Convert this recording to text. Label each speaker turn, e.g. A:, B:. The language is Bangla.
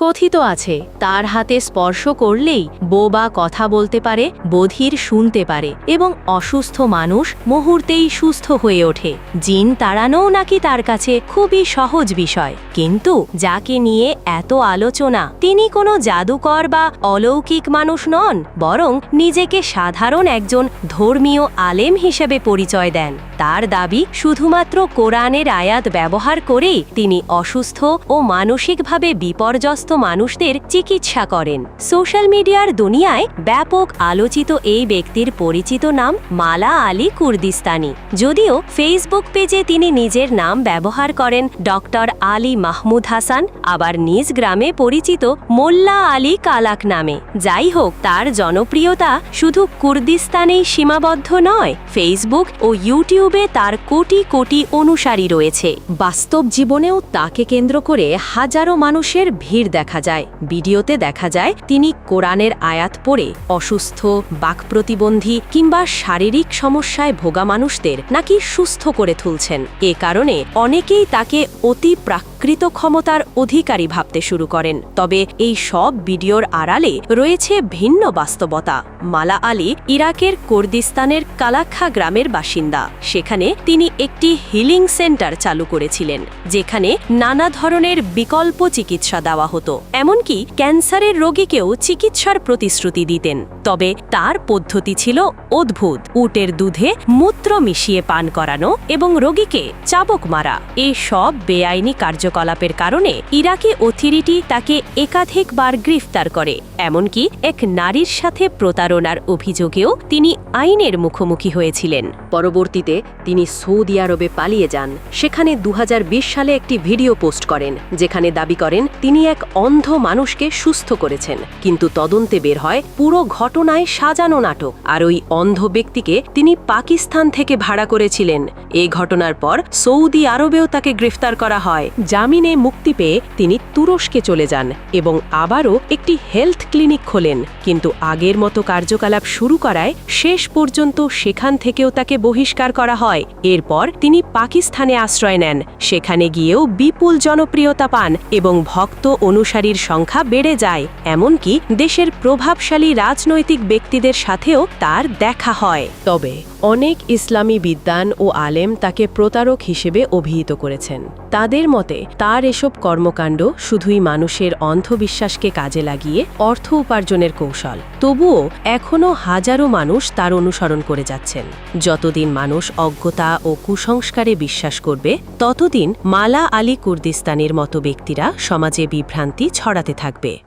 A: কথিত আছে, তার হাতে স্পর্শ করলেই বোবা কথা বলতে পারে, বধির শুনতে পারে এবং অসুস্থ মানুষ মুহূর্তেই সুস্থ হয়ে ওঠে। জিন তাড়ানোও নাকি তার কাছে খুবই সহজ বিষয়। কিন্তু যাকে নিয়ে এত আলোচনা, তিনি কোনো জাদুকর বা অলৌকিক মানুষ নন, বরং নিজেকে সাধারণ একজন ধর্মীয় আলেম হিসেবে পরিচয় দেন। তার দাবি শুধুমাত্র কোরআনের আয়াত ব্যবহার করেই তিনি অসুস্থ ও মানসিকভাবে বিপর্যস্ত মানুষদের চিকিৎসা করেন। সোশ্যাল মিডিয়ার দুনিয়ায় ব্যাপক আলোচিত এই ব্যক্তির পরিচিত নাম মালা আলী কুর্দিস্তানি। যদিও ফেসবুক পেজে তিনি নিজের নাম ব্যবহার করেন ডক্টর আলী মাহমুদ হাসান, আবার নিজ গ্রামে পরিচিত মোল্লা আলী কালাক নামে। যাই হোক, তার জনপ্রিয়তা শুধু কুর্দিস্তানেই সীমাবদ্ধ নয়, ফেসবুক ও ইউটিউবে তার কোটি কোটি অনুসারী রয়েছে। বাস্তব জীবনেও তাকে কেন্দ্র করে হাজারো মানুষের ভিড় দেখা যায়। ভিডিওতে দেখা যায়, তিনি কোরআনের আয়াত পড়ে অসুস্থ বাক প্রতিবন্ধী কিংবা শারীরিক সমস্যায় ভোগা মানুষদের নাকি সুস্থ করে তুলছেন। এ কারণে অনেকেই তাকে অতি প্রাকৃত ক্ষমতার অধিকারী ভাবতে শুরু করেন। তবে এই সব ভিডিওর আড়ালে রয়েছে ভিন্ন বাস্তবতা। মালা আলী ইরাকের কুর্দিস্তানের কালাক্ষা গ্রামের বাসিন্দা। সেখানে তিনি একটি হিলিং সেন্টার চালু করেছিলেন, যেখানে নানা ধরনের বিকল্প চিকিৎসা দেওয়া হতো। এমনকি ক্যান্সারের রোগীকেও চিকিৎসার প্রতিশ্রুতি দিতেন। তবে তার পদ্ধতি ছিল অদ্ভুত। উটের দুধে মূত্র মিশিয়ে পান করানো এবং রোগীকে চাবক মারা। এই সব বেআইনি কার্যকলাপের কারণে ইরাকি অথরিটি তাকে একাধিকবার গ্রেফতার করে, এমনকি এক নারীর সাথে প্রতারণার অভিযোগেও তিনি আইনের মুখোমুখি হয়েছিলেন। পরবর্তীতে তিনি সৌদি আরবে পালিয়ে যান। সেখানে দু সালে একটি ভিডিও পোস্ট করেন, যেখানে দাবি করেন তিনি এক অন্ধ মানুষকে সুস্থ করেছেন, কিন্তু তদন্তে বের হয় পুরো ঘটনায় সাজানো নাটক। আর ওই অন্ধ ব্যক্তিকে তিনি পাকিস্তান থেকে ভাড়া করেছিলেন। এই ঘটনার পর সৌদি আরবেও তাকে গ্রেফতার করা হয় জামিনে মুক্তি পেয়ে তিনি তুরস্কে চলে যান এবং আবারও একটি হেলথ ক্লিনিক খোলেন। কিন্তু আগের মতো কার্যকলাপ শুরু করায় শেষ পর্যন্ত সেখান থেকেও তাকে বহিষ্কার করা হয়। এরপর তিনি পাকিস্তানে আশ্রয় নেন। সেখানে গিয়েও বিপুল জনপ্রিয়তা পান এবং ভক্ত অনুসারীর সংখ্যা বেড়ে যায়। এমনকি দেশের প্রভাবশালী রাজনৈতিক ব্যক্তিদের সাথেও তার দেখা হয়। তবে অনেক ইসলামী বিদ্বান ও আলেম তাকে প্রতারক হিসেবে অভিহিত করেছেন। তাদের মতে, তার এসব কর্মকাণ্ড শুধুই মানুষের অন্ধবিশ্বাসকে কাজে লাগিয়ে অর্থ উপার্জনের কৌশল। তবুও এখনও হাজারো মানুষ তার অনুসরণ করে যাচ্ছেন। যতদিন মানুষ অজ্ঞতা ও কুসংস্কারে বিশ্বাস করবে, ততদিন মালা আলী কুর্দিস্তানের মতো ব্যক্তিরা সমাজে বিভ্রান্তি ছড়াতে থাকবে।